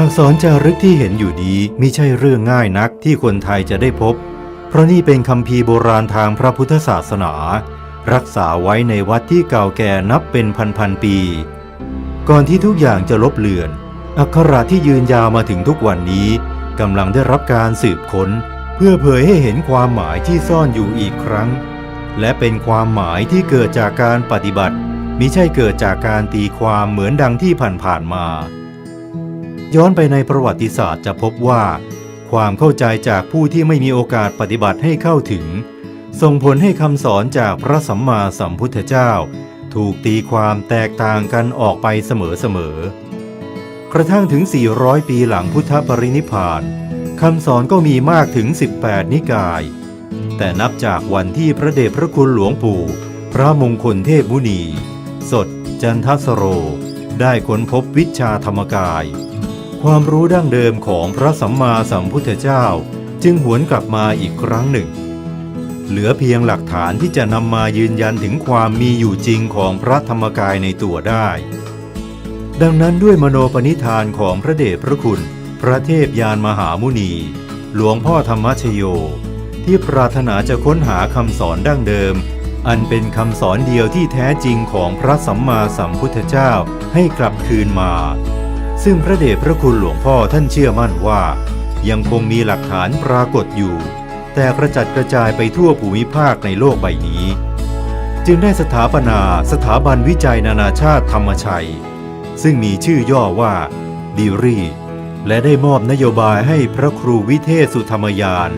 อักษรจารึกที่เห็นอยู่นี้มิใช่เรื่องง่ายนักที่คนไทยจะได้พบ เพราะนี่เป็นคำพีโบราณทางพระพุทธศาสนา รักษาไว้ในวัดที่เก่าแก่นับเป็นพันๆปี ก่อนที่ทุกอย่างจะลบเลือน อักขระที่ยืนยาวมาถึงทุกวันนี้กำลังได้รับการสืบค้น เพื่อเผยให้เห็นความหมายที่ซ่อนอยู่อีกครั้ง และเป็นความหมายที่เกิดจากการปฏิบัติมิใช่เกิดจากการตีความเหมือนดังที่ผ่านๆมา ย้อนไปในประวัติศาสตร์จะพบว่า ความเข้าใจจากผู้ที่ไม่มีโอกาสปฏิบัติให้เข้าถึง ส่งผลให้คำสอนจากพระสัมมาสัมพุทธเจ้า ถูกตีความแตกต่างกันออกไปเสมอๆกระทั่งถึง 400 ปีหลังพุทธปรินิพานคำสอนก็มีมากถึง 18 นิกาย แต่นับจากวันที่พระเดชพระคุณหลวงปู่ พระมงคลเทพมุนี สด จันทสโร ได้ค้นพบวิชาธรรมกาย ความรู้ดั้งเดิมของพระสัมมาสัมพุทธเจ้าจึงหวนกลับมาอีกครั้งหนึ่ง เหลือเพียงหลักฐานที่จะนำมายืนยันถึงความมีอยู่จริงของพระธรรมกายในตัวได้ ดังนั้นด้วยมโนปณิธานของพระเดชพระคุณ พระเทพยานมหามุนี หลวงพ่อธรรมชโย ที่ปรารถนาจะค้นหาคำสอนดั้งเดิม อันเป็นคำสอนเดียวที่แท้จริงของพระสัมมาสัมพุทธเจ้าให้กลับคืนมา ซึ่งพระเดชพระคุณหลวงพ่อท่านเชื่อมั่นว่า ยังคงมีหลักฐานปรากฏอยู่ แต่กระจัดกระจายไปทั่วภูมิภาคในโลกใบนี้ จึงได้สถาปนาสถาบันวิจัยนานาชาติธรรมชัย ซึ่งมีชื่อย่อว่าดีรีและได้มอบนโยบายให้พระครูวิเทศสุธรรมยาน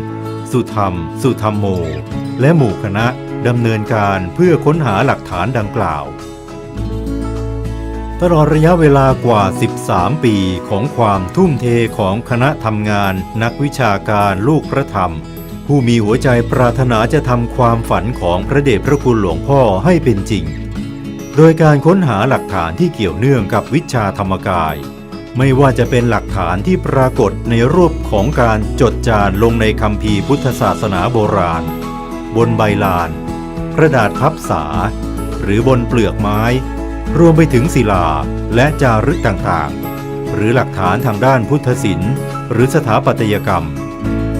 สุธรรม สุธรรมโม และหมู่คณะดำเนินการเพื่อค้นหาหลักฐานดังกล่าว ตลอดระยะเวลากว่า 13 ปีของความทุ่มเทของคณะทำงาน นักวิชาการลูกพระธรรม ผู้มีหัวใจปรารถนาจะทำความฝันของพระเดชพระคุณหลวงพ่อให้เป็นจริง โดยการค้นหาหลักฐานที่เกี่ยวเนื่องกับวิชาธรรมกาย ไม่ว่าจะเป็นหลักฐานที่ปรากฏในรูปของการจดจานลงในคำพีพุทธศาสนาโบราณ บนใบลาน กระดาษพับสาหรือบนเปลือกไม้ รวมไปถึงศิลาและจารึกต่างๆ หรือหลักฐานทางด้านพุทธศิลป์ หรือสถาปัตยกรรม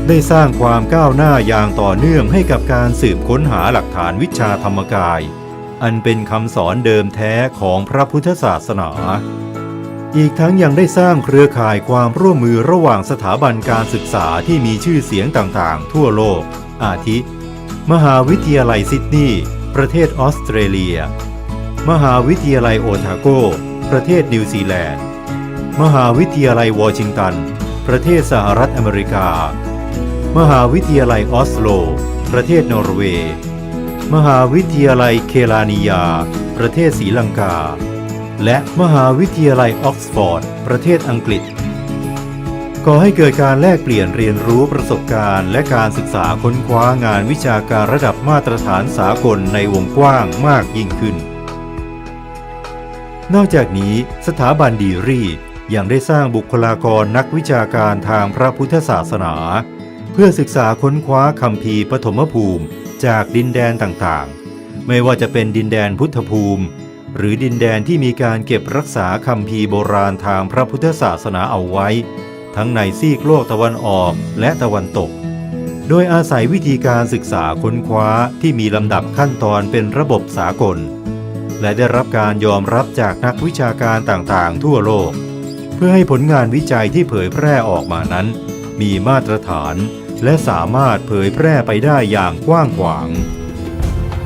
ได้สร้างความก้าวหน้าอย่างต่อเนื่องให้กับการสืบค้นหาหลักฐานวิชาธรรมกาย อันเป็นคำสอนเดิมแท้ของพระพุทธศาสนา อีกทั้งยังได้สร้างเครือข่ายความร่วมมือระหว่างสถาบันการศึกษาที่มีชื่อเสียงต่างๆ ทั่วโลก อาทิ มหาวิทยาลัยซิดนีย์ประเทศออสเตรเลีย มหาวิทยาลัยโอทาโก ประเทศนิวซีแลนด์ มหาวิทยาลัยวอชิงตัน ประเทศสหรัฐอเมริกา มหาวิทยาลัยออสโล ประเทศนอร์เวย์ มหาวิทยาลัยเคลานียา ประเทศศรีลังกา และมหาวิทยาลัยออกซฟอร์ด ประเทศอังกฤษก่อให้เกิดการแลกเปลี่ยนเรียนรู้ประสบการณ์ และการศึกษาค้นคว้างานวิชาการระดับมาตรฐานสากลในวงกว้างมากยิ่งขึ้น นอกจากนี้สถาบันดีรียังได้สร้างบุคลากรนักวิชาการทางพระพุทธศาสนา เพื่อศึกษาค้นคว้าคำพีปฐมภูมิจากดินแดนต่างๆ ไม่ว่าจะเป็นดินแดนพุทธภูมิ หรือดินแดนที่มีการเก็บรักษาคำพีโบราณทางพระพุทธศาสนาเอาไว้ ทั้งในซีกโลกตะวันออกและตะวันตก โดยอาศัยวิธีการศึกษาค้นคว้าที่มีลำดับขั้นตอนเป็นระบบสากล และได้รับการยอมรับจากนักวิชาการต่างๆ ทั่วโลก เพื่อให้ผลงานวิจัยที่เผยแพร่ออกมานั้น มีมาตรฐาน และสามารถเผยแพร่ไปได้อย่างกว้างขวาง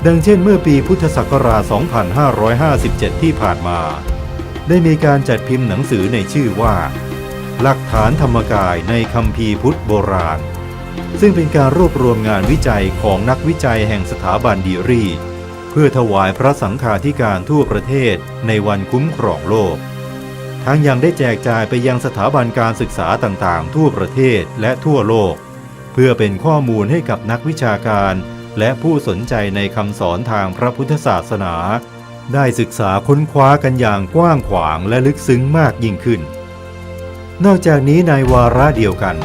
ดังเช่นเมื่อปีพุทธศักราช 2557 ที่ผ่านมา ได้มีการจัดพิมพ์หนังสือในชื่อว่า หลักฐานธรรมกายในคัมภีพุทธโบราณ ซึ่งเป็นการรวบรวมงานวิจัยของนักวิจัยแห่งสถาบันดีรี เพื่อถวายพระสังฆาธิการทั่วประเทศในวันคุ้มครองโลก ทั้งยังได้แจกจ่ายไปยังสถาบันการศึกษาต่างๆ ทั่วประเทศและทั่วโลก เพื่อเป็นข้อมูลให้กับนักวิชาการและผู้สนใจในคำสอนทางพระพุทธศาสนา ได้ศึกษาค้นคว้ากันอย่างกว้างขวางและลึกซึ้งมากยิ่งขึ้น นอกจากนี้ในวาระเดียวกัน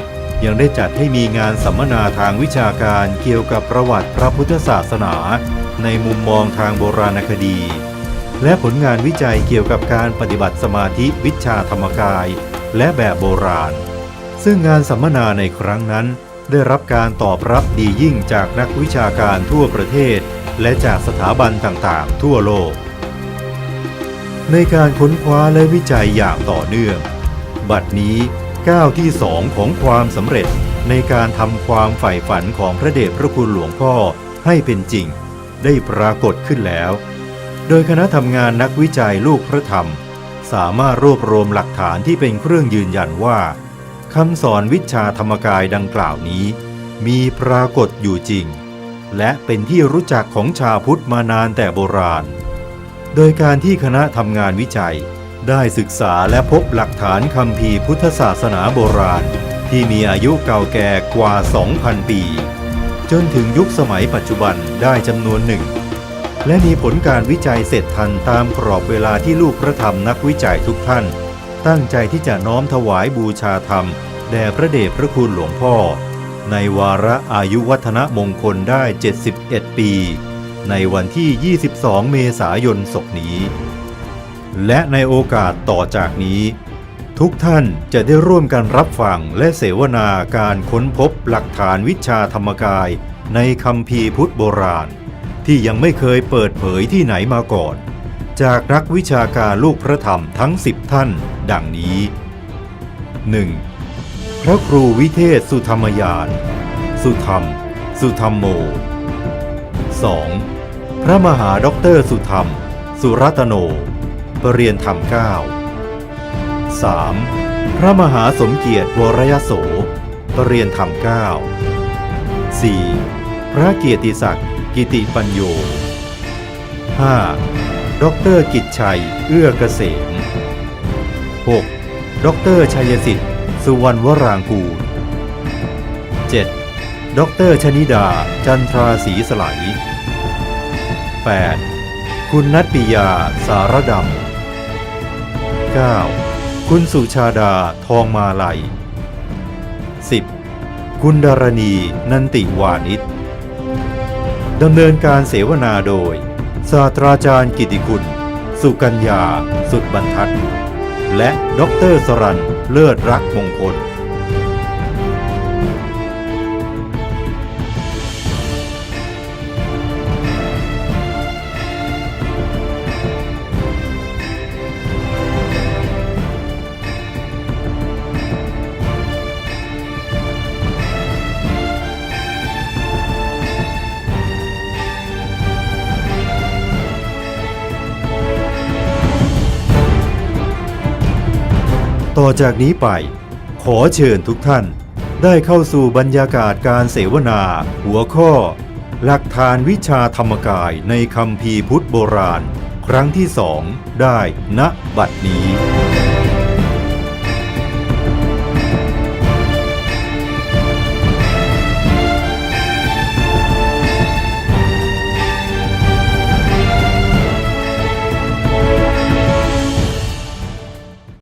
ยังได้จัดให้มีงานสัมมนาทางวิชาการเกี่ยวกับประวัติพระพุทธศาสนา ในมุมมองทางโบราณคดี และผลงานวิจัยเกี่ยวกับการปฏิบัติสมาธิวิชาธรรมกาย และแบบโบราณ ซึ่งงานสัมมนาในครั้งนั้น ได้รับการตอบรับดียิ่งจากนักวิชาการทั่วประเทศ และจากสถาบันต่างๆ ทั่วโลก ในการค้นคว้าและวิจัยอย่างต่อเนื่อง บัดนี้ก้าวที่สองของความสำเร็จในการทำความใฝ่ฝันของพระเดชพระคุณหลวงพ่อให้เป็นจริง ได้ปรากฏขึ้นแล้ว โดยคณะทำงานนักวิจัยลูกพระธรรม สามารถรวบรวมหลักฐานที่เป็นเครื่องยืนยันว่าคำสอนวิชาธรรมกายดังกล่าวนี้ มีปรากฏอยู่จริง และเป็นที่รู้จักของชาวพุทธมานานแต่โบราณ โดยการที่คณะทำงานวิจัยได้ศึกษาและพบหลักฐานคำพีพุทธศาสนาโบราณ ที่มีอายุเก่าแก่กว่า 2,000 ปี จนถึงยุคสมัยปัจจุบันได้จำนวนหนึ่ง และมีผลการวิจัยเสร็จทันตามกรอบเวลาที่ลูกพระธรรมนักวิจัยทุกท่าน ตั้งใจที่จะน้อมถวายบูชาธรรม แด่พระเดชพระคุณหลวงพ่อ ในวาระอายุวัฒนมงคลได้ 71 ปี ในวันที่ 22 เมษายนศกนี้ และในโอกาสต่อจากนี้ ทุกท่านจะได้ร่วมกันรับฟังและเสวนาการค้นพบหลักฐานวิชาธรรมกายในคำพีพุทธโบราณ ที่ยังไม่เคยเปิดเผยที่ไหนมาก่อน จากนักวิชาการลูกพระธรรมทั้ง10ท่าน ดังนี้ 1. พระครูวิเทศสุธรรมยาน สุธรรม สุธรรมโม 2. พระมหาด็อกเตอร์สุธรรม สุรัตโนปรริยนธรรมเก้า 3. พระมหาสมเกียรติวรยโสปรริยนธรรมเก้า 4. พระเกียรติศักดิ์กิติปัญโย 5. ดรกิจชัย เอื้อเกษม 6. ดอกเตอรชัยสิทธิ์สุวรรณวรางกูล 7. ดรชนิดา จันทราศรีสไลย 8. คุณนัตปิยาสารดำ 9. คุณสุชาดาทองมาลัย 10. คุณดารณี นันติวานิชดำเนินการเสวนาโดย ศาสตราจารย์กิติคุณ สุกัญญา สุดบรรทัด และด็อกเตอร์สรันเลิศรักมงคล ต่อจากนี้ไป ขอเชิญทุกท่านได้เข้าสู่บรรยากาศการเสวนา หัวข้อ หลักฐานวิชาธรรมกายในคำพีร์พุทธโบราณ ครั้งที่สองได้ณบัดนี้